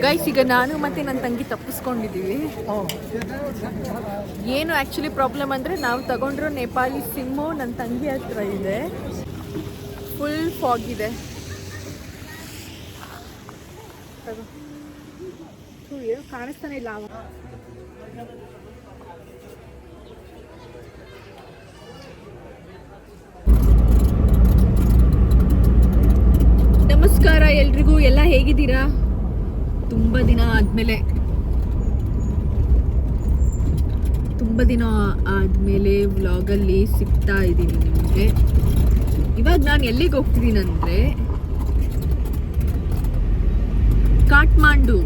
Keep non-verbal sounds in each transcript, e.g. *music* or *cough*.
Guys ಈಗ ನಾನು ಮತ್ತೆ ನನ್ನ ತಂಗಿ ತಪ್ಪಿಸ್ಕೊಂಡಿದ್ದೀವಿ ಏನು ಆ್ಯಕ್ಚುಲಿ ಪ್ರಾಬ್ಲಮ್ ಅಂದರೆ ನಾವು ತಗೊಂಡಿರೋ ನೇಪಾಳಿ ಸಿಮ್ಮು ನನ್ನ ತಂಗಿ ಹತ್ರ ಇದೆ. ಫುಲ್ ಫಾಗ್ ಇದೆ. ಕಾಣಿಸ್ತಾನೆ ಇಲ್ಲ ನಮಸ್ಕಾರ ಎಲ್ರಿಗೂ, ಎಲ್ಲ ಹೇಗಿದ್ದೀರಾ? ತುಂಬ ದಿನ ಆದಮೇಲೆ, ತುಂಬ ದಿನ ಆದಮೇಲೆ ವ್ಲಾಗಲ್ಲಿ ಸಿಗ್ತಾ ಇದ್ದೀನಿ ನಿಮಗೆ. ಇವಾಗ ನಾನು ಎಲ್ಲಿಗೆ ಹೋಗ್ತಿದ್ದೀನಿ ಅಂದರೆ ಕಾಟ್ಮಾಂಡು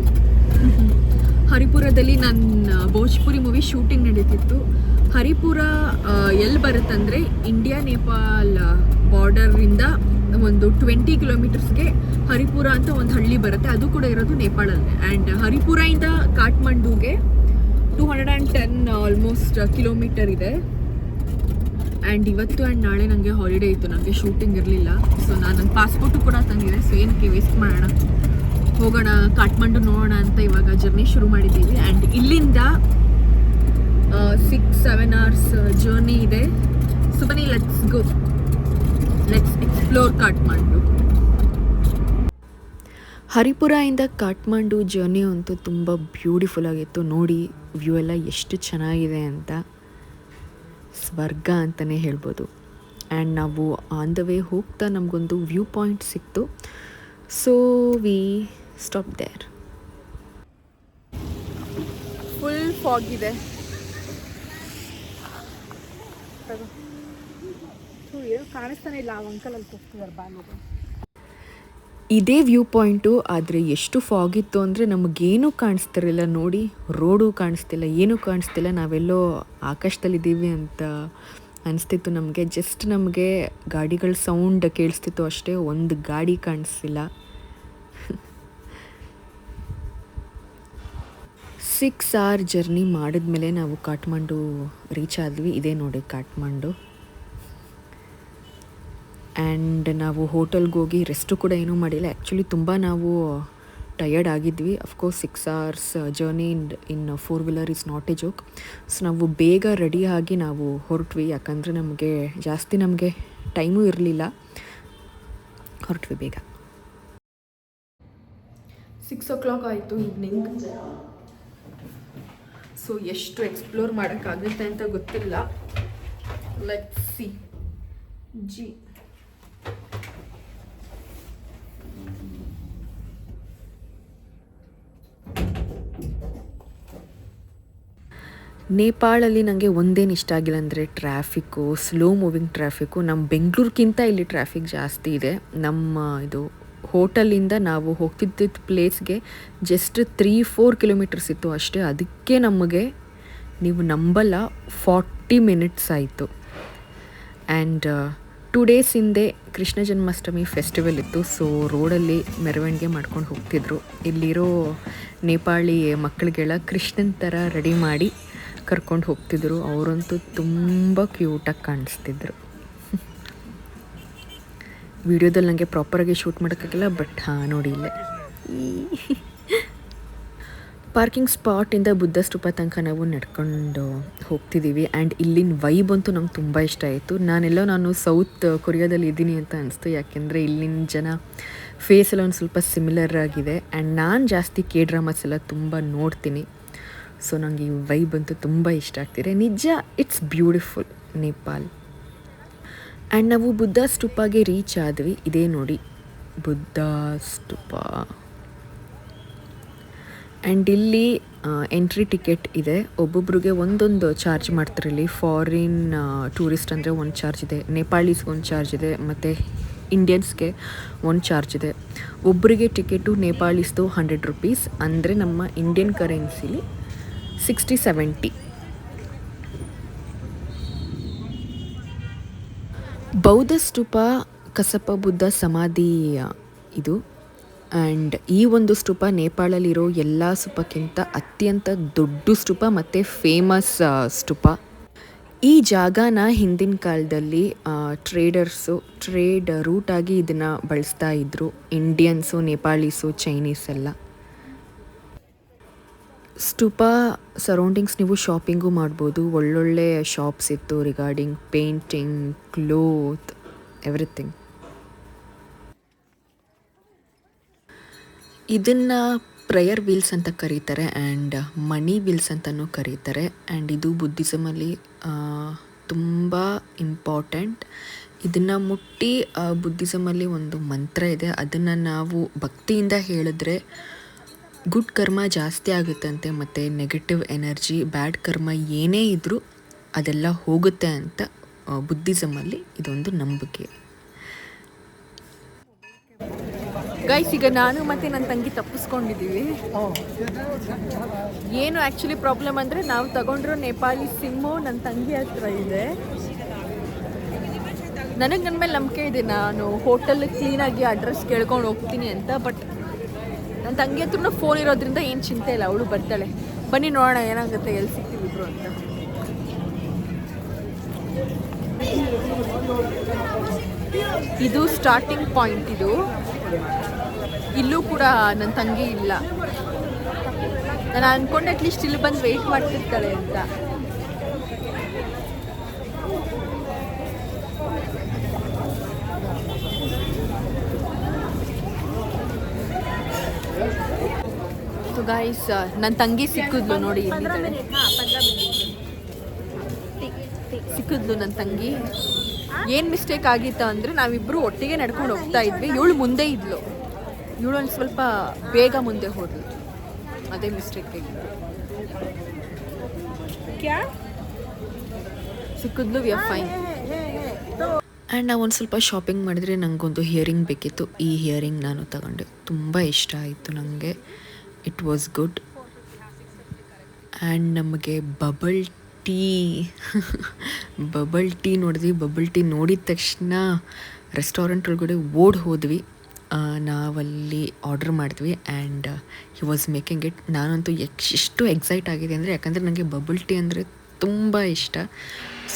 ಹರಿಪುರದಲ್ಲಿ ನನ್ನ ಭೋಜ್ಪುರಿ ಮೂವಿ ಶೂಟಿಂಗ್ ನಡೀತಿತ್ತು. ಹರಿಪುರ ಎಲ್ಲಿ ಬರುತ್ತಂದರೆ, ಇಂಡಿಯಾ ನೇಪಾಲ್ ಬಾರ್ಡರಿಂದ ಒಂದು ಟ್ವೆಂಟಿ ಕಿಲೋಮೀಟರ್ಸ್ಗೆ ಹರಿಪುರ ಅಂತ ಒಂದು ಹಳ್ಳಿ ಬರುತ್ತೆ. ಅದು ಕೂಡ ಇರೋದು ನೇಪಾಳಲ್ಲಿ. ಆ್ಯಂಡ್ ಹರಿಪುರದಿಂದ ಕಾಠ್ಮಂಡುಗೆ two hundred and ten almost kilometre ಇದೆ. ಆ್ಯಂಡ್ ಇವತ್ತು ಆ್ಯಂಡ್ ನಾಳೆ ನನಗೆ ಹಾಲಿಡೇ ಇತ್ತು. ನನಗೆ ಶೂಟಿಂಗ್ ಇರಲಿಲ್ಲ. ಸೊ ನಾನು ನನ್ನ ಪಾಸ್ಪೋರ್ಟು ಕೂಡ ತಂದಿದೆ. ಸೊ ಏನಕ್ಕೆ ವೇಸ್ಟ್ ಮಾಡೋಣ? ಹೋಗೋಣ, ಕಾಠ್ಮಂಡು ನೋಡೋಣ ಅಂತ ಇವಾಗ ಜರ್ನಿ ಶುರು ಮಾಡಿದ್ದೀವಿ. ಆ್ಯಂಡ್ ಇಲ್ಲಿಂದ ಸಿಕ್ಸ್ ಸೆವೆನ್ ಅವರ್ಸ್ ಜರ್ನಿ ಇದೆ. ಸೊ ಬನ್ನಿ let's go let's explore Kathmandu ಹರಿಪುರದಿಂದ Kathmandu journey ಅಂತೂ ತುಂಬ ಬ್ಯೂಟಿಫುಲ್ ಆಗಿತ್ತು. ನೋಡಿ ವ್ಯೂ ಎಲ್ಲ ಎಷ್ಟು ಚೆನ್ನಾಗಿದೆ ಅಂತ. ಸ್ವರ್ಗ ಅಂತಲೇ ಹೇಳ್ಬೋದು. ಆ್ಯಂಡ್ ನಾವು ಆನ್ ದ ವೇ ಹೋಗ್ತಾ ನಮಗೊಂದು ವ್ಯೂ ಪಾಯಿಂಟ್ ಸಿಕ್ತು. So we stop there full fog ಇದೆ. ಕಾಣಿಸ್ತಾನೆ ಇಲ್ಲ ಆ ಅಂಕಲ್ ಅಲ್ಲಿ ಇದೇ ವ್ಯೂ ಪಾಯಿಂಟು, ಆದರೆ ಎಷ್ಟು ಫಾಗ್ ಇತ್ತು ಅಂದರೆ ನಮಗೇನೂ ಕಾಣಿಸ್ತಿರಲಿಲ್ಲ. ನೋಡಿ, ರೋಡು ಕಾಣಿಸ್ತಿಲ್ಲ, ಏನೂ ಕಾಣಿಸ್ತಿಲ್ಲ. ನಾವೆಲ್ಲೋ ಆಕಾಶದಲ್ಲಿದ್ದೀವಿ ಅಂತ ಅನಿಸ್ತಿತ್ತು ನಮಗೆ. ಜಸ್ಟ್ ನಮಗೆ ಗಾಡಿಗಳ ಸೌಂಡ್ ಕೇಳಿಸ್ತಿತ್ತು ಅಷ್ಟೇ, ಒಂದು ಗಾಡಿ ಕಾಣಿಸ್ತಿಲ್ಲ. ಸಿಕ್ಸ್ ಆರ್ ಜರ್ನಿ ಮಾಡಿದ್ಮೇಲೆ ನಾವು ಕಾಟ್ಮಂಡು ರೀಚ್ ಆದ್ವಿ. ಇದೇ ನೋಡಿ ಕಾಟ್ಮಂಡು ಆ್ಯಂಡ್ ನಾವು ಹೋಟೆಲ್ಗೆ ಹೋಗಿ ರೆಸ್ಟು ಕೂಡ ಏನೂ ಮಾಡಿಲ್ಲ. ಆ್ಯಕ್ಚುಲಿ ತುಂಬ ನಾವು tired ಆಗಿದ್ವಿ. Of course six hours journey in in four wheeler is not a joke so ನಾವು ಬೇಗ ರೆಡಿ ಆಗಿ ನಾವು ಹೊರಟ್ವಿ. ಯಾಕಂದರೆ ನಮಗೆ ಜಾಸ್ತಿ ನಮಗೆ ಟೈಮೂ ಇರಲಿಲ್ಲ. ಹೊರಟ್ವಿ ಬೇಗ. ಸಿಕ್ಸ್ ಓ ಕ್ಲಾಕ್ ಆಯಿತು ಈವ್ನಿಂಗ್ ಸೊ ಎಷ್ಟು ಎಕ್ಸ್ಪ್ಲೋರ್ ಮಾಡೋಕ್ಕಾಗುತ್ತೆ ಅಂತ ಗೊತ್ತಿಲ್ಲ. ಲೆಟ್ ಸಿ ಜಿ ನೇಪಾಳಲ್ಲಿ ನನಗೆ ಒಂದೇನು ಇಷ್ಟ ಆಗಿಲ್ಲ ಅಂದರೆ ಟ್ರಾಫಿಕ್ಕು ಸ್ಲೋ ಮೂವಿಂಗ್ ಟ್ರಾಫಿಕ್ಕು ನಮ್ಮ ಬೆಂಗಳೂರಿಗಿಂತ ಇಲ್ಲಿ ಟ್ರಾಫಿಕ್ ಜಾಸ್ತಿ ಇದೆ. ನಮ್ಮ ಇದು ಹೋಟೆಲಿಂದ ನಾವು ಹೋಗ್ತಿದ್ದ ಪ್ಲೇಸ್ಗೆ ಜಸ್ಟ್ ತ್ರೀ ಫೋರ್ ಕಿಲೋಮೀಟರ್ಸ್ ಇತ್ತು ಅಷ್ಟೇ. ಅದಕ್ಕೆ ನಮಗೆ ನೀವು ನಂಬಲ್ಲ ಫಾರ್ಟಿ ಮಿನಿಟ್ಸ್ ಆಯಿತು. ಆ್ಯಂಡ್ ಟೂ ಡೇಸ್ ಹಿಂದೆ ಕೃಷ್ಣ ಜನ್ಮಾಷ್ಟಮಿ ಫೆಸ್ಟಿವಲ್ ಇತ್ತು. ಸೊ ರೋಡಲ್ಲಿ ಮೆರವಣಿಗೆ ಮಾಡ್ಕೊಂಡು ಹೋಗ್ತಿದ್ರು. ಇಲ್ಲಿರೋ ನೇಪಾಳಿ ಮಕ್ಕಳಿಗೆಲ್ಲ ಕೃಷ್ಣನ ಥರ ರೆಡಿ ಮಾಡಿ ಕರ್ಕೊಂಡು ಹೋಗ್ತಿದ್ರು. ಅವರಂತೂ ತುಂಬ ಕ್ಯೂಟಾಗಿ ಕಾಣಿಸ್ತಿದ್ರು. ವಿಡಿಯೋದಲ್ಲಿ ನನಗೆ ಪ್ರಾಪರಾಗಿ ಶೂಟ್ ಮಾಡೋಕ್ಕಾಗಿಲ್ಲ ಬಟ್ ಹಾಂ, ನೋಡಿ ಇಲ್ಲೇ. ಪಾರ್ಕಿಂಗ್ ಸ್ಪಾಟಿಂದ ಬುದ್ಧ ಸ್ತೂಪ ತನಕ ನಾವು ನಡ್ಕೊಂಡು ಹೋಗ್ತಿದ್ದೀವಿ ಆ್ಯಂಡ್ ಇಲ್ಲಿನ ವೈಬ್ ಅಂತೂ ನಂಗೆ ತುಂಬ ಇಷ್ಟ ಆಯಿತು. ನಾನೆಲ್ಲೋ ನಾನು ಸೌತ್ ಕೊರಿಯಾದಲ್ಲಿ ಇದ್ದೀನಿ ಅಂತ ಅನಿಸ್ತು. ಯಾಕೆಂದರೆ ಇಲ್ಲಿನ ಜನ ಫೇಸ್ ಎಲ್ಲ ಒಂದು ಸ್ವಲ್ಪ ಸಿಮಿಲರ್ ಆಗಿದೆ. ಆ್ಯಂಡ್ ನಾನು ಜಾಸ್ತಿ ಕೆ ಡ್ರಾಮಾಸ್ ಎಲ್ಲ ತುಂಬ ನೋಡ್ತೀನಿ. ಸೊ ನನಗೆ ಈ ವೈಬ್ ಅಂತೂ ತುಂಬ ಇಷ್ಟ ಆಗ್ತಿದೆ. ನಿಜ ಇಟ್ಸ್ ಬ್ಯೂಟಿಫುಲ್ ನೇಪಾಲ್ ಆ್ಯಂಡ್ ನಾವು ಬುದ್ಧ ಸ್ಟೂಪಾಗೆ ರೀಚ್ ಆದ್ವಿ. ಇದೇ ನೋಡಿ, ಬುದ್ಧ ಸ್ತೂಪ. ಆ್ಯಂಡ್ ಇಲ್ಲಿ ಎಂಟ್ರಿ ಟಿಕೆಟ್ ಇದೆ. ಒಬ್ಬೊಬ್ರಿಗೆ ಒಂದೊಂದು ಚಾರ್ಜ್ ಮಾಡ್ತಾರೆ ಇಲ್ಲಿ. ಫಾರಿನ್ ಟೂರಿಸ್ಟ್ ಅಂದರೆ ಒಂದು ಚಾರ್ಜ್ ಇದೆ. ನೇಪಾಳೀಸ್ಗೆ ಒಂದು ಚಾರ್ಜ್ ಇದೆ. ಮತ್ತು ಇಂಡಿಯನ್ಸ್ಗೆ ಒಂದು ಚಾರ್ಜ್ ಇದೆ. ಒಬ್ಬರಿಗೆ ಟಿಕೆಟು ನೇಪಾಳೀಸ್ದು ಹಂಡ್ರೆಡ್ ರುಪೀಸ್ ಅಂದರೆ ನಮ್ಮ ಇಂಡಿಯನ್ ಕರೆನ್ಸಿಲಿ ಸಿಕ್ಸ್ಟಿ ಸೆವೆಂಟಿ. ಬೌದ್ಧ ಸ್ತೂಪ ಕಸಪ ಬುದ್ಧ ಸಮಾಧಿ ಇದು. ಆ್ಯಂಡ್ ಈ ಒಂದು ಸ್ತೂಪ ನೇಪಾಳಲ್ಲಿರೋ ಎಲ್ಲ ಸ್ತೂಪಕ್ಕಿಂತ ಅತ್ಯಂತ ದೊಡ್ಡ ಸ್ತೂಪ ಮತ್ತು ಫೇಮಸ್ ಸ್ತೂಪ. ಈ ಜಾಗನ ಹಿಂದಿನ ಕಾಲದಲ್ಲಿ ಟ್ರೇಡರ್ಸು ಟ್ರೇಡ್ ರೂಟಾಗಿ ಇದನ್ನು ಬಳಸ್ತಾ ಇದ್ದರು ಇಂಡಿಯನ್ಸು ನೇಪಾಳೀಸು ಚೈನೀಸ್ ಎಲ್ಲ ಸ್ಟುಪಾ ಸರೌಂಡಿಂಗ್ಸ್ ನೀವು ಶಾಪಿಂಗು ಮಾಡ್ಬೋದು. ಒಳ್ಳೊಳ್ಳೆ ಶಾಪ್ಸ್ ಇತ್ತು ರಿಗಾರ್ಡಿಂಗ್ ಪೇಂಟಿಂಗ್ ಕ್ಲೋತ್ ಎವ್ರಿಥಿಂಗ್ ಇದನ್ನು ಪ್ರೇಯರ್ ವೀಲ್ಸ್ ಅಂತ ಕರೀತಾರೆ ಆ್ಯಂಡ್ ಮನಿ ವೀಲ್ಸ್ ಅಂತಲೂ ಕರೀತಾರೆ. ಆ್ಯಂಡ್ ಇದು ಬುದ್ಧಿಸಮಲ್ಲಿ ತುಂಬ ಇಂಪಾರ್ಟೆಂಟ್ ಇದನ್ನು ಮುಟ್ಟಿ ಬುದ್ಧಿಸಮಲ್ಲಿ ಒಂದು ಮಂತ್ರ ಇದೆ. ಅದನ್ನು ನಾವು ಭಕ್ತಿಯಿಂದ ಹೇಳಿದ್ರೆ ಗುಡ್ ಕರ್ಮ ಜಾಸ್ತಿ ಆಗುತ್ತಂತೆ ಮತ್ತು ನೆಗೆಟಿವ್ ಎನರ್ಜಿ ಬ್ಯಾಡ್ ಕರ್ಮ ಏನೇ ಇದ್ದರೂ ಅದೆಲ್ಲ ಹೋಗುತ್ತೆ ಅಂತ ಬುದ್ಧಿಸಮಲ್ಲಿ ಇದೊಂದು ನಂಬಿಕೆ. ಗೈಸ್ ಈಗ ನಾನು ಮತ್ತು ನನ್ನ ತಂಗಿ ತಪ್ಪಿಸ್ಕೊಂಡಿದ್ದೀವಿ ಏನು ಆ್ಯಕ್ಚುಲಿ ಪ್ರಾಬ್ಲಮ್ ಅಂದರೆ ನಾವು ತಗೊಂಡಿರೋ ನೇಪಾಳಿ ಸಿಮ್ಮು ನನ್ನ ತಂಗಿ ಹತ್ರ ಇದೆ. ನನಗೆ ನನ್ನ ಮೇಲೆ ನಂಬಿಕೆ ಇದೆ. ನಾನು ಹೋಟೆಲ್ ಕ್ಲೀನಾಗಿ ಅಡ್ರೆಸ್ ಕೇಳ್ಕೊಂಡು ಹೋಗ್ತೀನಿ ಅಂತ ಬಟ್ ನನ್ನ ತಂಗಿ ಹತ್ರ ಫೋನ್ ಇರೋದ್ರಿಂದ ಏನು ಚಿಂತೆ ಇಲ್ಲ, ಅವಳು ಬರ್ತಾಳೆ. ಬನ್ನಿ ನೋಡೋಣ, ಏನಾಗುತ್ತೆ, ಎಲ್ಲಿ ಸಿಗ್ತೀವಿ ಇಬ್ರು ಅಂತ. ಇದು ಸ್ಟಾರ್ಟಿಂಗ್ ಪಾಯಿಂಟ್ ಇದು. ಇಲ್ಲೂ ಕೂಡ ನನ್ನ ತಂಗಿ ಇಲ್ಲ. ನಾನು ಅನ್ಕೊಂಡೆ ಅಟ್ಲೀಸ್ಟ್ ಇಲ್ಲಿ ಬಂದು ವೆಯ್ಟ್ ಮಾಡ್ತಿರ್ತಾಳೆ ಅಂತ. ಗಾಯ್ಸ್ ನನ್ನ ತಂಗಿ ಸಿಕ್ಕಿದ್ಲು ನೋಡಿ ಇಲ್ಲಿದ್ದಾಳೆ. ಸಿಕ್ಕಿದ್ಲು ನನ್ನ ತಂಗಿ. ಏನು ಮಿಸ್ಟೇಕ್ ಆಗಿತ್ತು ಅಂದರೆ ನಾವಿಬ್ಬರು ಒಟ್ಟಿಗೆ ನಡ್ಕೊಂಡು ಹೋಗ್ತಾ ಇದ್ವಿ. ಇವಳು ಮುಂದೆ ಇದ್ಲು. ಇವಳು ಒಂದು ಸ್ವಲ್ಪ ಬೇಗ ಮುಂದೆ ಹೋದ್ಲು. ಅದೇ ಮಿಸ್ಟೇಕ್ ಆಗಿತ್ತು ಸಿಕ್ಕಿದ್ಲು ವಿ ಆರ್ ಫೈನ್ ಆ್ಯಂಡ್ ನಾವು ಒಂದು ಸ್ವಲ್ಪ ಶಾಪಿಂಗ್ ಮಾಡಿದರೆ ನನಗೊಂದು ಹಿಯರಿಂಗ್ ಬೇಕಿತ್ತು. ಈ ಹಿಯರಿಂಗ್ ನಾನು ತಗೊಂಡೆ. ತುಂಬ ಇಷ್ಟ ಆಯಿತು ನನಗೆ ಇಟ್ ವಾಸ್ ಗುಡ್ ಆ್ಯಂಡ್ ನಮಗೆ ಬಬಲ್ ಟೀ ಬಬಲ್ ಟೀ ನೋಡಿದ್ವಿ. ಬಬಲ್ ಟೀ ನೋಡಿದ ತಕ್ಷಣ ರೆಸ್ಟೋರೆಂಟ್ ಒಳಗಡೆ ಓಡ್ ಹೋದ್ವಿ. ನಾವಲ್ಲಿ ಆರ್ಡ್ರ್ ಮಾಡಿದ್ವಿ and he was making it ನಾನಂತೂ ಎಷ್ಟು ಎಕ್ಸೈಟ್ ಆಗಿದೆ ಅಂದರೆ ಯಾಕಂದರೆ ನನಗೆ ಬಬಲ್ ಟೀ ಅಂದರೆ ತುಂಬ ಇಷ್ಟ.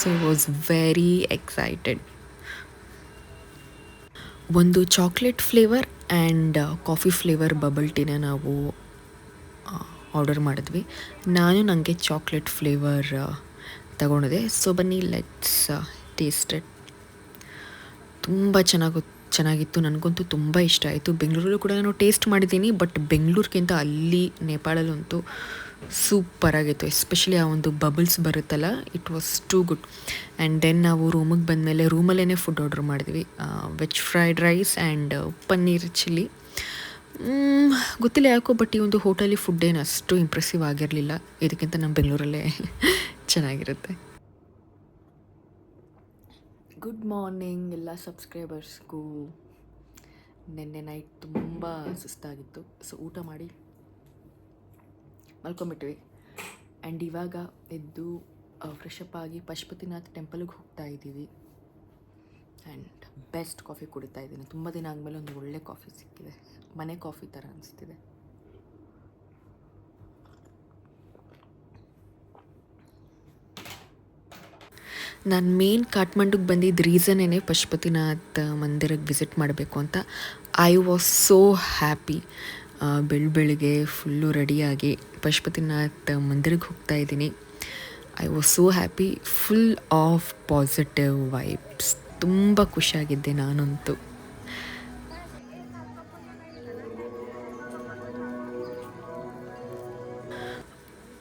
ಸೊ ವಾಸ್ ವೆರಿ ಎಕ್ಸೈಟೆಡ್ ಒಂದು chocolate flavour and coffee flavour bubble ಟೀನ ನಾವು ಆರ್ಡರ್ ಮಾಡಿದ್ವಿ. ನಾನು ನನಗೆ ಚಾಕ್ಲೇಟ್ ಫ್ಲೇವರ್ ತಗೊಂಡಿದೆ ಸೊ ಬನ್ನಿ ಲೆಟ್ಸ್ ಟೇಸ್ಟೆಡ್ ತುಂಬ ಚೆನ್ನಾಗಿ, ಚೆನ್ನಾಗಿತ್ತು. ನನಗಂತೂ ತುಂಬ ಇಷ್ಟ ಆಯಿತು. ಬೆಂಗಳೂರಲ್ಲೂ ಕೂಡ ನಾನು ಟೇಸ್ಟ್ ಮಾಡಿದ್ದೀನಿ ಬಟ್ ಬೆಂಗಳೂರಿಗಿಂತ ಅಲ್ಲಿ ನೇಪಾಳಲ್ಲಂತೂ ಸೂಪರಾಗಿತ್ತು ಎಸ್ಪೆಷಲಿ ಆ ಒಂದು ಬಬಲ್ಸ್ ಬರುತ್ತಲ್ಲ it was too good and then ನಾವು ರೂಮಿಗೆ ಬಂದಮೇಲೆ ರೂಮಲ್ಲೇ ಫುಡ್ ಆರ್ಡರ್ ಮಾಡಿದ್ವಿ. Veg fried rice and paneer chilli ಗೊತ್ತಿಲ್ಲ ಯಾಕೋ ಬಟ್ ಈ ಒಂದು ಹೋಟೆಲಿ ಫುಡ್ ಏನು ಅಷ್ಟು ಇಂಪ್ರೆಸಿವ್ ಆಗಿರಲಿಲ್ಲ. ಇದಕ್ಕಿಂತ ನಮ್ಮ ಬೆಂಗಳೂರಲ್ಲೇ ಚೆನ್ನಾಗಿರುತ್ತೆ. ಗುಡ್ ಮಾರ್ನಿಂಗ್ ಎಲ್ಲ ಸಬ್ಸ್ಕ್ರೈಬರ್ಸ್ಗೂ ನಿನ್ನೆ ನೈಟ್ ತುಂಬ ಸುಸ್ತಾಗಿತ್ತು. ಸೊ ಊಟ ಮಾಡಿ ಮಲ್ಕೊಂಬಿಟ್ವಿ ಆ್ಯಂಡ್ ಇವಾಗ ಎದ್ದು ಫ್ರೆಶ್ ಅಪ್ ಆಗಿ ಪಶುಪತಿನಾಥ್ ಟೆಂಪಲ್ಗೆ ಹೋಗ್ತಾ ಇದ್ದೀವಿ ಆ್ಯಂಡ್ ಬೆಸ್ಟ್ ಕಾಫಿ ಕುಡಿತಾ ಇದ್ದೀನಿ. ತುಂಬ ದಿನ ಆದಮೇಲೆ ಒಂದು ಒಳ್ಳೆ ಕಾಫಿ ಸಿಕ್ಕಿದೆ. ಮನೆ ಕಾಫಿ ಥರ ಅನಿಸ್ತಿದೆ. ನಾನು ಮೇನ್ ಕಾಠ್ಮಂಡುಗೆ ಬಂದಿದ್ದ ರೀಸನ್ನೇ ಪಶುಪತಿನಾಥ್ ಮಂದಿರಕ್ಕೆ ವಿಸಿಟ್ ಮಾಡಬೇಕು ಅಂತ. I was so happy. ಬೆಳ್ ಬೆಳಿಗ್ಗೆ ಫುಲ್ಲು ರೆಡಿಯಾಗಿ ಪಶುಪತಿನಾಥ್ ಮಂದಿರಕ್ಕೆ ಹೋಗ್ತಾ ಇದ್ದೀನಿ. I was so happy. Full of positive vibes. ತುಂಬ ಖುಷಿಯಾಗಿದ್ದೆ ನಾನಂತೂ.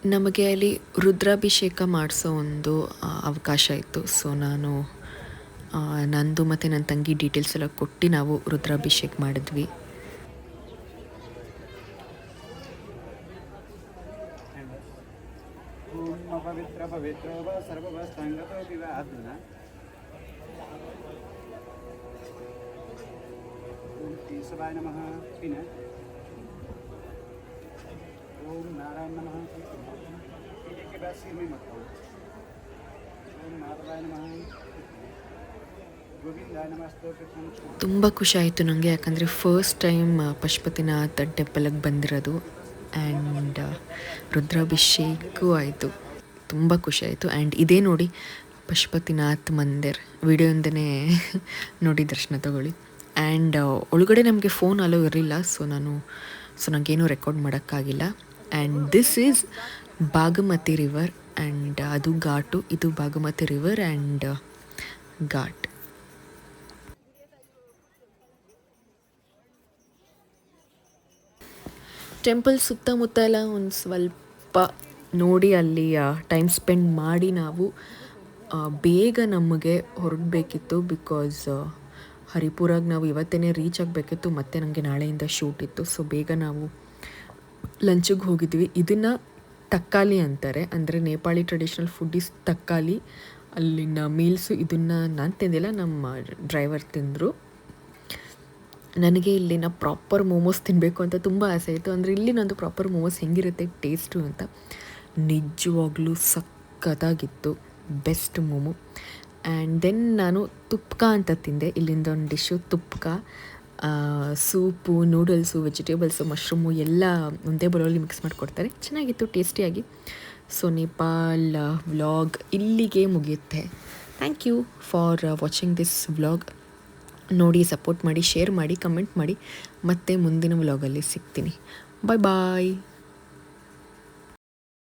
ನಮಗೆ ಅಲ್ಲಿ ರುದ್ರಾಭಿಷೇಕ ಮಾಡಿಸೋ ಒಂದು ಅವಕಾಶ ಇತ್ತು. ಸೊ ನಾನು ನಂದು ಮತ್ತು ನನ್ನ ತಂಗಿ ಡೀಟೇಲ್ಸ್ ಎಲ್ಲ ಕೊಟ್ಟು ನಾವು ರುದ್ರಾಭಿಷೇಕ ಮಾಡಿದ್ವಿ ಓಂ ಅಪವಿತ್ರ ಪವಿತ್ರೋ ವ ಸರ್ವವಸ್ಥಾಂಗತೋಪಿ ವ ಅರ್ಜುನ ಓಂ ನಮಃ ಪಿನ ಓಂ ನಾರಾಯಣ ನಮಃ ಇದಕ್ಕೆ ಬ್ಯಾಸ್ ಸಿರ್ಮಿ ಮತ್ತು ಓಂ ನಮಃ ತುಂಬ ಖುಷಿ ಆಯಿತು ನನಗೆ ಯಾಕಂದರೆ ಫಸ್ಟ್ ಟೈಮ್ ಪಶುಪತಿನಾಥ ಟೆಂಪಲಗೆ ಬಂದಿರೋದು ಆ್ಯಂಡ್ ರುದ್ರಾಭಿಷೇಕೂ ಆಯಿತು. ತುಂಬ ಖುಷಿ ಆಯಿತು ಆ್ಯಂಡ್ ಇದೇ ನೋಡಿ ಪಶುಪತಿನಾಥ್ ಮಂದಿರ್ ವಿಡಿಯೋಯಿಂದನೇ *laughs* ನೋಡಿ ದರ್ಶನ ತಗೊಳ್ಳಿ. ಆ್ಯಂಡ್ ಒಳಗಡೆ ನಮಗೆ ಫೋನ್ ಅಲೋ ಇರಲಿಲ್ಲ ಸೊ ನಾನು ಸೊ ನನಗೇನು ರೆಕಾರ್ಡ್ ಮಾಡೋಕ್ಕಾಗಿಲ್ಲ. And this is Bagmati river and ಅದು ಘಾಟು, ಇದು Bagmati river and ghat. Temple ಸುತ್ತಮುತ್ತ ಎಲ್ಲ ಒಂದು ಸ್ವಲ್ಪ ನೋಡಿ ಅಲ್ಲಿ ಟೈಮ್ ಸ್ಪೆಂಡ್ ಮಾಡಿ ನಾವು ಬೇಗ ನಮಗೆ ಹೊರಡಬೇಕಿತ್ತು ಬಿಕಾಸ್ ಹರಿಪುರಾಗ ನಾವು ಇವತ್ತೇ ರೀಚ್ ಆಗಬೇಕಿತ್ತು, ಮತ್ತು ನನಗೆ ನಾಳೆಯಿಂದ ಶೂಟ್ ಇತ್ತು. ಸೊ ಬೇಗ ನಾವು ಲಂಚಿಗೆ ಹೋಗಿದ್ವಿ. ಇದನ್ನು ತಕ್ಕಾಲಿ ಅಂತಾರೆ. ಅಂದರೆ Nepali traditional food is Thakali. ಅಲ್ಲಿನ ಮೀಲ್ಸು ಇದನ್ನು ನಾನು ತಿಂದಿಲ್ಲ, ನಮ್ಮ ಡ್ರೈವರ್ ತಿಂದರು. ನನಗೆ ಇಲ್ಲಿನ ಪ್ರಾಪರ್ ಮೋಮೋಸ್ ತಿನ್ನಬೇಕು ಅಂತ ತುಂಬ ಆಸೆ ಇತ್ತು. ಅಂದರೆ ಇಲ್ಲಿನೊಂದು ಪ್ರಾಪರ್ ಮೋಮೋಸ್ ಹೆಂಗಿರುತ್ತೆ ಟೇಸ್ಟು ಅಂತ ನಿಜವಾಗ್ಲೂ ಸಖತ್ತಾಗಿತ್ತು. ಬೆಸ್ಟ್ ಮೋಮೋ ಆ್ಯಂಡ್ ದೆನ್ ನಾನು ತುಪ್ಕ ಅಂತ ತಿಂದೆ. ಇಲ್ಲಿಂದ ಒಂದು ಡಿಶ್ಶು ತುಪ್ಕ ಸೂಪು ನೂಡಲ್ಸು ವೆಜಿಟೇಬಲ್ಸು ಮಶ್ರೂಮು ಎಲ್ಲ ಒಂದೇ ಬರೋಲ್ಲಿ ಮಿಕ್ಸ್ ಮಾಡಿಕೊಡ್ತಾರೆ. ಚೆನ್ನಾಗಿತ್ತು ಟೇಸ್ಟಿಯಾಗಿ ಸೊ ನೇಪಾಲ್ ವ್ಲಾಗ್ ಇಲ್ಲಿಗೆ ಮುಗಿಯುತ್ತೆ. Thank you for watching this vlog ನೋಡಿ ಸಪೋರ್ಟ್ ಮಾಡಿ ಶೇರ್ ಮಾಡಿ ಕಮೆಂಟ್ ಮಾಡಿ. ಮತ್ತೆ ಮುಂದಿನ ವ್ಲಾಗಲ್ಲಿ ಸಿಗ್ತೀನಿ. ಬಾಯ್ ಬಾಯ್